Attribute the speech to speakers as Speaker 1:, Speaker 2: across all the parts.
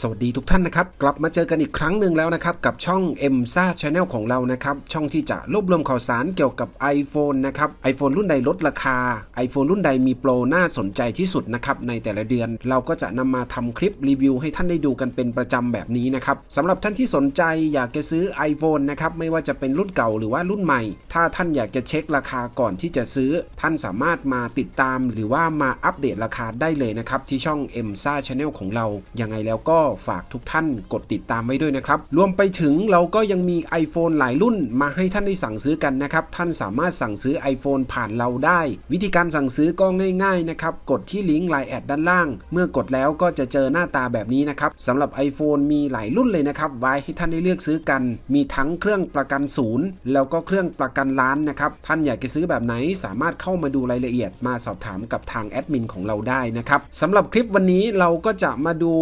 Speaker 1: สวัสดีทุกท่านนะครับ กลับมาเจอกันอีกครั้งหนึ่งแล้วนะครับ กับช่อง m s a Channel ของเรานะครับ ช่องที่จะรวบรวมข่าวสารเกี่ยวกับ iPhone นะครับ iPhone รุ่นใดลดราคา iPhone รุ่นใดมีโปรน่าสนใจที่สุดนะครับ ในแต่ละเดือนเราก็จะนำมาทำคลิปรีวิวให้ท่านได้ดูกันเป็นประจำแบบนี้นะครับสำหรับท่านที่สนใจอยากจะซื้อ iPhone นะครับไม่ว่าจะเป็นรุ่นเก่าหรือว่ารุ่นใหม่ ถ้าท่านอยากจะเช็คราคาก่อนที่จะซื้อ ท่านสามารถมาติดตาม หรือว่ามาอัปเดตราคาได้เลยนะครับที่ช่อง m s a Channel ของเรายังไงแล้วก็ฝากทุกท่านกดติดตามไว้ด้วยนะครับ รวมไปถึงเราก็ยังมี iPhone หลายรุ่นมาให้ท่านได้สั่งซื้อกันนะครับ ท่านสามารถสั่งซื้อ iPhone ผ่านเราได้ วิธีการสั่งซื้อก็ง่ายๆนะครับ กดที่ลิงก์ Line แอดด้านล่าง เมื่อกดแล้วก็จะเจอหน้าตาแบบนี้นะครับสำหรับ iPhone มีหลายรุ่นเลยนะครับไว้ให้ท่านได้เลือกซื้อกัน มีทั้งเครื่องประกันศูนย์แล้วก็เครื่องประกันล้านนะครับท่านอยากจะซื้อแบบไหนสามารถเข้ามาดูรายละเอียด มาสอบถามกับทางแอดมินของเราได้นะครับสำหรับคลิปวันนี้เราก็จะมาดู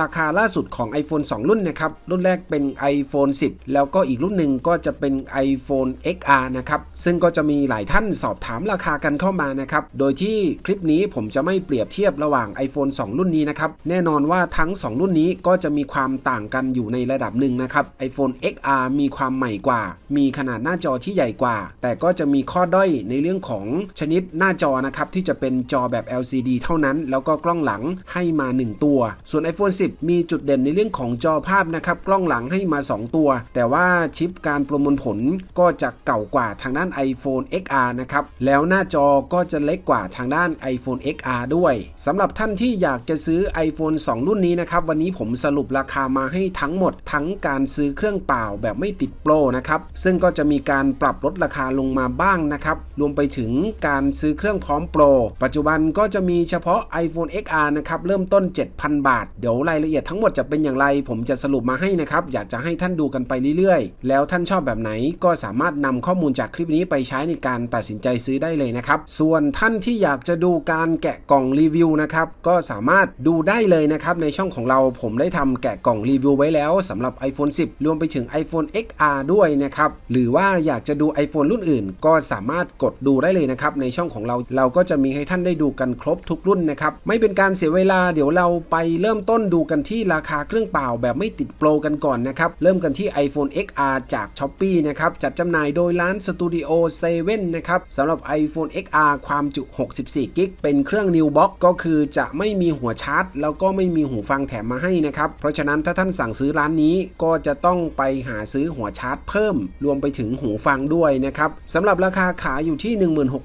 Speaker 1: ราคาล่าสุดของ iPhone 2 รุ่นนะครับ รุ่นแรกเป็น iPhone 10 แล้วก็อีกรุ่นหนึ่งก็จะเป็น iPhone XR นะครับ ซึ่งก็จะมีหลายท่านสอบถามราคากันเข้ามานะครับ โดยที่คลิปนี้ผมจะไม่เปรียบเทียบระหว่าง iPhone 2 รุ่นนี้นะครับ แน่นอนว่าทั้ง 2 รุ่นนี้ก็จะมีความต่างกันอยู่ในระดับหนึ่งนะครับ iPhone XR มีความใหม่กว่า มีขนาดหน้าจอที่ใหญ่กว่า แต่ก็จะมีข้อด้อยในเรื่องของชนิดหน้าจอนะครับที่จะเป็นจอแบบ LCD เท่านั้น แล้วก็กล้องหลังให้มา 1 ตัว ส่วน iPhone 10 มีจุดเด่นในเรื่องของจอภาพนะครับกล้องหลังให้มา 2 ตัว แต่ว่าชิปการประมวลผลก็จะเก่ากว่าทางด้าน iPhone XR นะครับแล้วหน้าจอก็จะเล็กกว่าทางด้าน iPhone XR ด้วยสำหรับท่านที่อยากจะซื้อ iPhone 2 รุ่นนี้นะครับวันนี้ผมสรุปราคามาให้ทั้งหมด ทั้งการซื้อเครื่องเปล่าแบบไม่ติดโปรนะครับซึ่งก็จะมีการปรับลดราคาลงมาบ้างนะครับรวมไปถึงการซื้อเครื่องพร้อมโปรปัจจุบันก็จะมีเฉพาะ iPhone XR นะครับเริ่มต้น 7,000 บาท เดี๋ยวรายละเอียดทั้งหมดจะเป็นอย่างไรผมจะสรุปมาให้นะครับ อยากจะให้ท่านดูกันไปเรื่อยๆ แล้วท่านชอบแบบไหนก็สามารถนำข้อมูลจากคลิปนี้ไปใช้ในการตัดสินใจซื้อได้เลยนะครับ ส่วนท่านที่อยากจะดูการแกะกล่องรีวิวนะครับก็สามารถดูได้เลยนะครับในช่องของเราผมได้ทำแกะกล่องรีวิวไว้แล้วสำหรับ iPhone 10 รวมไปถึง iPhone XR ด้วยนะครับหรือว่าอยากจะดู iPhone รุ่นอื่น ก็สามารถกดดูได้เลยนะครับในช่องของเราเราก็จะมีให้ท่านได้ดูกันครบทุกรุ่นนะครับไม่เป็นการเสียเวลาเดี๋ยวเราไปเริ่มต้นดูกันที่ราคาเครื่องเปล่าแบบไม่ติดโปรกันก่อนนะครับ เริ่มกันที่ iPhone XR จาก s h อ p e e นะครับ จัดจำหน่ายโดยร้าน Studio 7นะครับสำหรับ iPhone XR ความจุ 64 กิกเป็นเครื่อง New Box ก็คือจะไม่มีหัวชาร์จ แล้วก็ไม่มีหูฟังแถมมาให้นะครับ เพราะฉะนั้นถ้าท่านสั่งซื้อร้านนี้ก็จะต้องไปหาซื้อหัวชาร์จเพิ่ม รวมไปถึงหูฟังด้วยนะครับสำหรับราคาขายอยู่ที่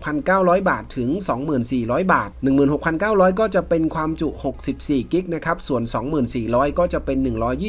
Speaker 1: 16,900 บาทถึง 24,000 บาท 16,900 ก็จะเป็นความจุ 64 กิกนะครับ ส่วน 24,000 400 ก็จะเป็น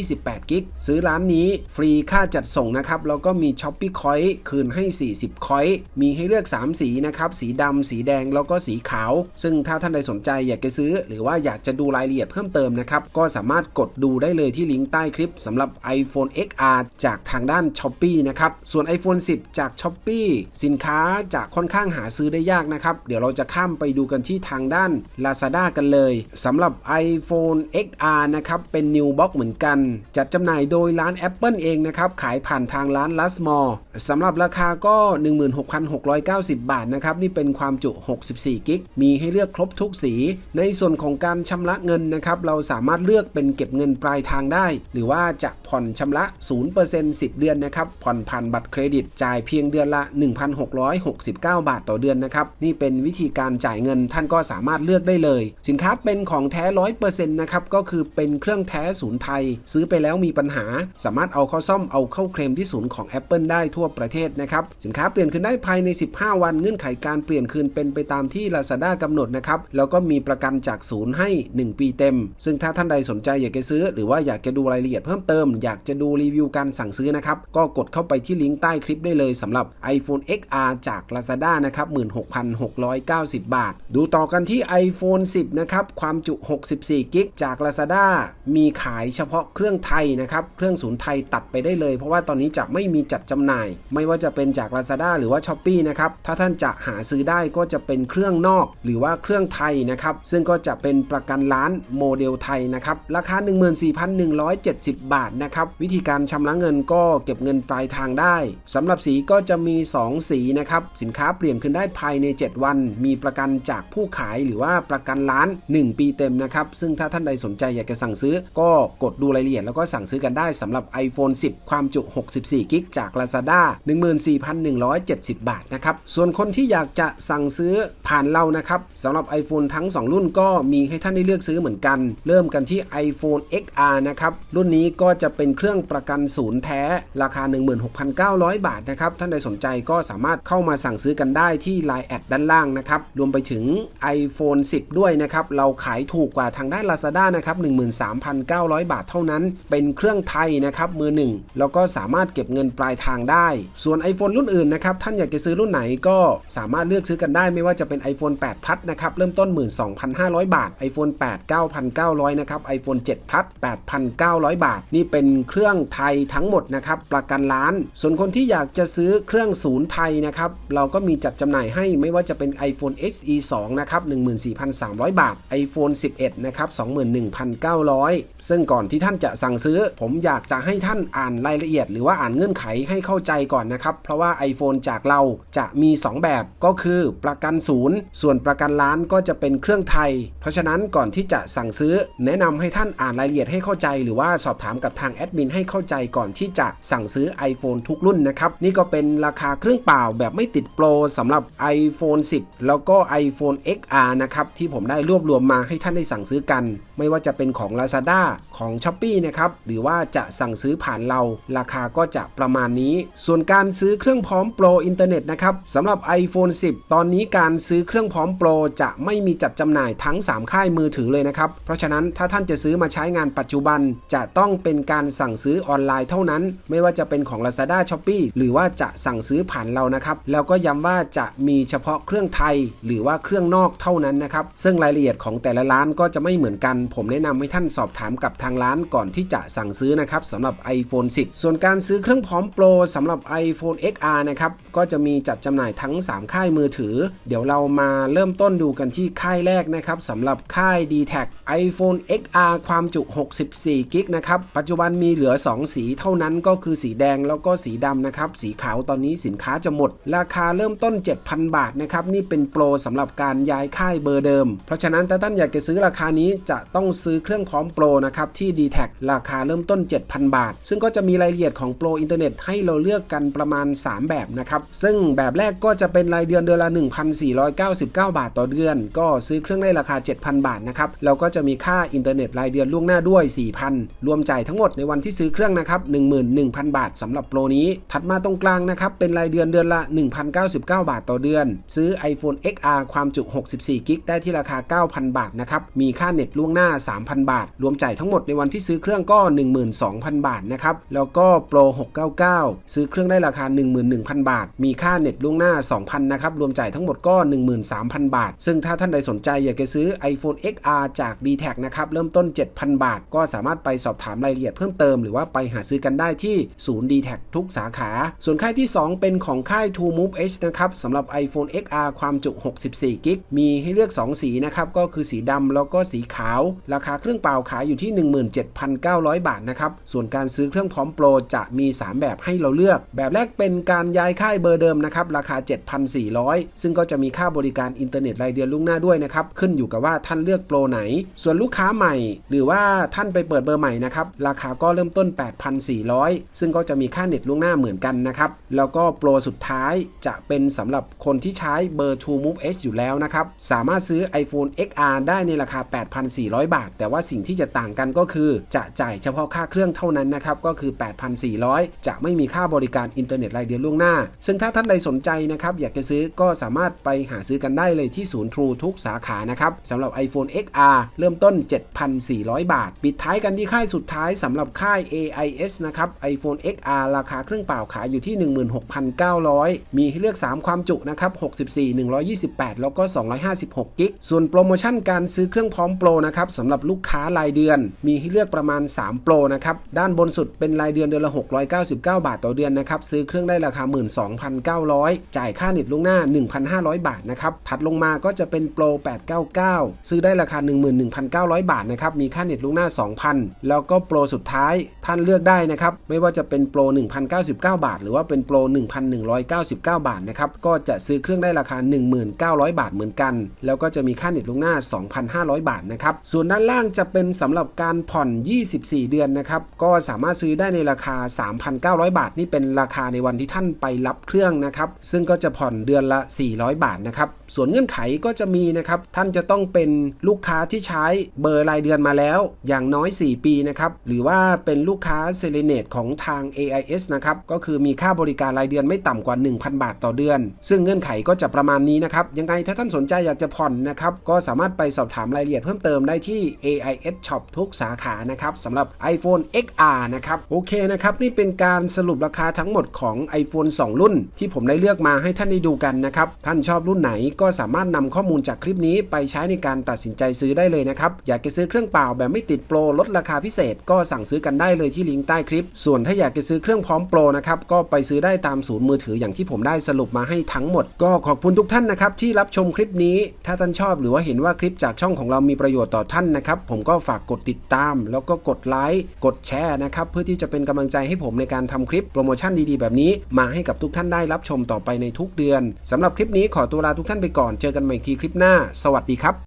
Speaker 1: 128 กิก ซื้อร้านนี้ฟรีค่าจัดส่งนะครับ แล้วก็มี s h อ p e e Coin คืนให้ 40 คอย มีให้เลือก 3 สีนะครับ สีดำ สีแดง แล้วก็สีขาว ซึ่งถ้าท่านใดสนใจอยากจะซื้อ หรือว่าอยากจะดูรายละเอียดเพิ่มเติมนะครับ ก็สามารถกดดูได้เลยที่ลิงก์ใต้คลิปสำหรับ iPhone XR จากทางด้าน s h อ p e e นะครับ ส่วน iPhone 10 จาก s h อ p e e สินค้าจะค่อนข้างหาซื้อได้ยากนะครับ เดี๋ยวเราจะข้ามไปดูกันที่ทางด้าน Lazada กันเลยสำหรับ iPhone XR นะครับเป็น New Box เหมือนกัน จัดจำหน่ายโดยร้าน Apple เองนะครับ ขายผ่านทางร้าน l a s m o r สำหรับราคาก็ 16,690 บาทนะครับ นี่เป็นความจุ 64 กิก มีให้เลือกครบทุกสี ในส่วนของการชำระเงินนะครับ เราสามารถเลือกเป็นเก็บเงินปลายทางได้ หรือว่าจะผ่อนชำระ 0% 10 เดือนนะครับ ผ่อนผ่านบัตรเครดิต จ่ายเพียงเดือนละ 1,669 บาทต่อเดือนนะครับ นี่เป็นวิธีการจ่ายเงินท่านก็สามารถเลือกได้เลย สินค้าเป็นของแท้ 100%นะครับ ก็คือเป็นเครื่องแท้ศูนย์ไทย ซื้อไปแล้วมีปัญหา สามารถเอาเข้าซ่อมเอาเข้าเคลมที่ศูนย์ของ Apple ได้ทั่วประเทศนะครับสินค้าเปลี่ยนคืนได้ภายใน 15 วันเงื่อนไขการเปลี่ยนคืนเป็นไปตามที่ Lazada กำหนดนะครับแล้วก็มีประกันจากศูนย์ให้ 1 ปีเต็ม ซึ่งถ้าท่านใดสนใจอยากจะซื้อ หรือว่าอยากจะดูรายละเอียดเพิ่มเติม อยากจะดูรีวิวการสั่งซื้อนะครับก็กดเข้าไปที่ลิงก์ใต้คลิปได้เลยสำหรับ iPhone XR จาก Lazada นะครับ16,690 บาท ดูต่อกันที่ iPhone 10 นะครับ ความจุ 64 กิก จาก Lazada มีขายเฉพาะเครื่องไทยนะครับ เครื่องศูนย์ไทยตัดไปได้เลย เพราะว่าตอนนี้จะไม่มีจัดจำหน่าย ไม่ว่าจะเป็นจาก Lazada หรือว่า s h อ p e e นะครับ ถ้าท่านจะหาซื้อได้ก็จะเป็นเครื่องนอก หรือว่าเครื่องไทยนะครับ ซึ่งก็จะเป็นประกันร้านโมเดลไทยนะครับ ราคา 14,170 บาทนะครับ วิธีการชำระเงินก็เก็บเงินปลายทางได้สำหรับสีก็จะมี 2 สีนะครับ สินค้าเปลี่ยนคืนได้ภายใน 7 วัน มีประกันจากผู้ขายหรือว่าประกันร้าน 1 ปีเต็มนะครับ ซึ่งถ้าท่านใดสนใจอยากจะสั่งซื้ออ ก็กดดูรายละเอียดแล้วก็สั่งซื้อกันได้สำหรับ iPhone 10 ความจุ 64 กิกจาก Lazada 14,170 บาทนะครับ ส่วนคนที่อยากจะสั่งซื้อผ่านเรานะครับสำหรับ iPhone ทั้ง 2 รุ่นก็มีให้ท่านได้เลือกซื้อเหมือนกัน เริ่มกันที่ iPhone XR นะครับ รุ่นนี้ก็จะเป็นเครื่องประกันศูนย์แท้ ราคา 16,900 บาทนะครับ ท่านใดสนใจก็สามารถเข้ามาสั่งซื้อกันได้ที่ Line แอดด้านล่างนะครับ รวมไปถึง iPhone 10 ด้วยนะครับ เราขายถูกกว่าทางด้าน Lazada นะครับ3,900 บาทเท่านั้น เป็นเครื่องไทยนะครับมือหนึ่งแล้วก็สามารถเก็บเงินปลายทางได้ ส่วน iPhone รุ่นอื่นนะครับท่านอยากจะซื้อรุ่นไหนก็สามารถเลือกซื้อกันได้ไม่ว่าจะเป็น iPhone 8 Plus นะครับเริ่มต้น 12,500 บาท iPhone 8 9,900นะครับ iPhone 7 Plus 8,900 บาท นี่เป็นเครื่องไทยทั้งหมดนะครับประกันล้าน ส่วนคนที่อยากจะซื้อเครื่องศูนย์ไทยนะครับเราก็มีจัดจำหน่ายให้ไม่ว่าจะเป็น iPhone SE 2นะครับ14,300 บาท iPhone 11นะครับ21,900ซึ่งก่อนที่ท่านจะสั่งซื้อ ผมอยากจะให้ท่านอ่านรายละเอียด หรือว่าอ่านเงื่อนไขให้เข้าใจก่อนนะครับ เพราะว่า iPhone จากเราจะมี 2 แบบก็คือประกันศูนย์ส่วนประกันล้านก็จะเป็นเครื่องไทย เพราะฉะนั้นก่อนที่จะสั่งซื้อ แนะนำให้ท่านอ่านรายละเอียดให้เข้าใจ หรือว่าสอบถามกับทางแอดมินให้เข้าใจก่อนที่จะสั่งซื้อ iPhone ทุกรุ่นนะครับนี่ก็เป็นราคาเครื่องเปล่าแบบไม่ติดโปรสำหรับ iPhone 10 แล้วก็ iPhone XR นะครับที่ผมได้รวบรวมมาให้ท่านได้สั่งซื้อกัน ไม่ว่าจะเป็นของ Lazada ของ s h อ p e e นะครับหรือว่าจะสั่งซื้อผ่านเราราคาก็จะประมาณนี้ ส่วนการซื้อเครื่องพร้อมโปรอินเทอร์เน็ตนะครับสำหรับ iPhone 10 ตอนนี้การซื้อเครื่องพร้อมโปรจะไม่มีจัดจำหน่ายทั้ง 3 ค่ายมือถือเลยนะครับ เพราะฉะนั้นถ้าท่านจะซื้อมาใช้งานปัจจุบัน จะต้องเป็นการสั่งซื้อออนไลน์เท่านั้น ไม่ว่าจะเป็นของ Lazada s h o p e e หรือว่าจะสั่งซื้อผ่านเรานะครับแล้วก็ย้ำว่าจะมีเฉพาะเครื่องไทย หรือว่าเครื่องนอกเท่านั้นนะครับซึ่งรายละเอียดของแต่ละร้านก็จะไม่เหมือนกัน ผมแนะนำให้ท่านสอบถามกับทางร้านก่อนที่จะสั่งซื้อนะครับสำหรับ iPhone 10 ส่วนการซื้อเครื่องพร้อมโปรสำหรับ iPhone XR นะครับก็จะมีจัดจำหน่ายทั้ง 3 ค่ายมือถือ เดี๋ยวเรามาเริ่มต้นดูกันที่ค่ายแรกนะครับสำหรับค่าย d t แท iPhone XR ความจุ 64 กิกนะครับ ปัจจุบันมีเหลือ 2 สีเท่านั้นก็คือสีแดงแล้วก็สีดำนะครับ สีขาวตอนนี้สินค้าจะหมด ราคาเริ่มต้น 7,000 บาทนะครับ นี่เป็นโปรสำหรับการย้ายค่ายเบอร์เดิม เพราะฉะนั้นถ้าท่านอยากจะซื้อราคานี้จะต้องซื้อเครื่องพร้อมโปรนะครับที่ d t แทราคาเริ่มต้น 7,000 บาท ซึ่งก็จะมีรายละเอียดของโปรอินเทอร์เน็ตให้เราเลือกกันประมาณ 3 แบบนะครับ ซึ่งแบบแรกก็จะเป็นรายเดือนเดือนละ 1,499 บาทต่อเดือน ก็ซื้อเครื่องได้ราคา 7,000 บาทนะครับแล้วก็จะมีค่าอินเทอร์เน็ตรายเดือนล่วงหน้าด้วย 4,000 รวมจ่ายทั้งหมดในวันที่ซื้อเครื่องนะครับ11,000 บาทสำหรับโปรนี้ ถัดมาตรงกลางนะครับเป็นรายเดือนเดือนละ 1,099 บาทต่อเดือน ซื้อ iPhone XR ความจุ 64กิกได้ที่ราคา 9,000 บาทนะครับมีค่าเน็ตล่วงหน้า 3,000 บาทรวมมจ่ายทั้งหมดในวันที่ซื้อเครื่องก็ 12,000 บาทนะครับ แล้วก็โปร 699 ซื้อเครื่องได้ราคา 11,000 บาท มีค่าเน็ตล่วงหน้า 2,000 นะครับ รวมจ่ายทั้งหมดก็ 13,000 บาท ซึ่งถ้าท่านใดสนใจอยากจะซื้อ iPhone XR จาก d t แทนะครับ เริ่มต้น 7,000 บาท ก็สามารถไปสอบถามรายละเอียดเพิ่มเติม หรือว่าไปหาซื้อกันได้ที่ศูนย์ d t แททุกสาขา ส่วนค่ายที่ 2 เป็นของค่าย True Move H นะครับสำหรับ iPhone XR ความจุ 64กิกมีให้เลือก 2 สีนะครับก็คือสีดำแล้วก็สีขาว ราคาเครื่องเปล่าขายอยู่ที่ 17,900 บาทนะครับ ส่วนการซื้อเครื่องพร้อมโปรจะมี 3 แบบให้เราเลือก แบบแรกเป็นการย้ายค่ายเบอร์เดิมนะครับ ราคา 7,400 ซึ่งก็จะมีค่าบริการอินเทอร์เน็ตรายเดือนล่วงหน้าด้วยนะครับ ขึ้นอยู่กับว่าท่านเลือกโปรไหน ส่วนลูกค้าใหม่ หรือว่าท่านไปเปิดเบอร์ใหม่นะครับ ราคาก็เริ่มต้น 8,400 ซึ่งก็จะมีค่าเน็ตล่วงหน้าเหมือนกันนะครับ แล้วก็โปรสุดท้ายจะเป็นสำหรับคนที่ใช้เบอร์ True Move H อยู่แล้วนะครับ สามารถซื้อ iPhone XR ได้ในราคา 8,400 บาท แต่ว่าสิ่งที่จะจะต่างกันก็คือ จะจ่ายเฉพาะค่าเครื่องเท่านั้นนะครับก็คือ 8,400 จะไม่มีค่าบริการอินเทอร์เน็ตรายเดือนล่วงหน้า ซึ่งถ้าท่านใดสนใจนะครับอยากจะซื้อก็สามารถไปหาซื้อกันได้เลยที่ศูนย์ True ทุกสาขานะครับสำหรับ iPhone XR เริ่มต้น 7,400 บาท ปิดท้ายกันที่ค่ายสุดท้ายสำหรับค่าย AIS นะครับ iPhone XR ราคาเครื่องเปล่าขายอยู่ที่ 16,900 มีให้เลือก 3 ความจุนะครับ 64 128 แล้วก็ 256 กิก ส่วนโปรโมชั่นการซื้อเครื่องพร้อมโปรนะครับสำหรับลูกค้ารายเดือน มีให้เลือกประมาณ 3 โปรนะครับ ด้านบนสุดเป็นรายเดือนเดือนละ 699 บาทต่อเดือนนะครับ ซื้อเครื่องได้ราคา 12,900 จ่ายค่าเน็ตล่วงหน้า 1,500 บาทนะครับ ถัดลงมาก็จะเป็นโปร 899 ซื้อได้ราคา 11,900 บาทนะครับ มีค่าเน็ตล่วงหน้า 2,000 แล้วก็โปรสุดท้ายท่านเลือกได้นะครับ ไม่ว่าจะเป็นโปร 1,099 บาท หรือว่าเป็นโปร 1,199 บาทนะครับ ก็จะซื้อเครื่องได้ราคา 19,000บาทเหมือนกัน แล้วก็จะมีค่าเน็ตล่วงหน้า 2,500 บาทนะครับ ส่วนด้านล่างจะเป็นสำหรับการผ่อน 24 เดือนนะครับ ก็สามารถซื้อได้ในราคา 3,900 บาท นี่เป็นราคาในวันที่ท่านไปรับเครื่องนะครับ ซึ่งก็จะผ่อนเดือนละ 400 บาทนะครับ ส่วนเงื่อนไขก็จะมีนะครับ ท่านจะต้องเป็นลูกค้าที่ใช้เบอร์รายเดือนมาแล้ว อย่างน้อย 4 ปีนะครับ หรือว่าเป็นลูกค้าเซเลเนตของทาง AIS นะครับ ก็คือมีค่าบริการรายเดือนไม่ต่ำกว่า 1,000 บาทต่อเดือน ซึ่งเงื่อนไขก็จะประมาณนี้นะครับ ยังไงถ้าท่านสนใจอยากจะผ่อนนะครับ ก็สามารถไปสอบถามรายละเอียดเพิ่มเติมได้ที่ AIS Shop ทุกสาขานะครับสำหรับ iPhone XR นะครับโอเคนะครับนี่เป็นการสรุปราคาทั้งหมดของ iPhone 2 รุ่น ที่ผมได้เลือกมาให้ท่านได้ดูกันนะครับท่านชอบรุ่นไหนก็สามารถนำข้อมูลจากคลิปนี้ไปใช้ในการตัดสินใจซื้อได้เลยนะครับอยากจะซื้อเครื่องเปล่าแบบไม่ติดโปรลดราคาพิเศษ ก็สั่งซื้อกันได้เลยที่ลิงก์ใต้คลิป ส่วนถ้าอยากจะซื้อเครื่องพร้อมโปรนะครับก็ไปซื้อได้ตามศูนย์มือถืออย่างที่ผมได้สรุปมาให้ทั้งหมด ก็ขอบคุณทุกท่านนะครับที่รับชมคลิปนี้ ถ้าท่านชอบหรือว่าเห็นว่าคลิปจากช่องของเรามีประโยชน์ต่อท่านนะครับผมก็ฝากกดติดตาม แล้วก็กดไลค์กดแชร์นะครับเพื่อที่จะเป็นกำลังใจให้ผมในการทำคลิปโปรโมชั่นดีๆ แบบนี้ มาให้กับทุกท่านได้รับชมต่อไปในทุกเดือนสำหรับคลิปนี้ขอตัวลาทุกท่านไปก่อนเจอกันใหม่ทีคลิปหน้า สวัสดีครับ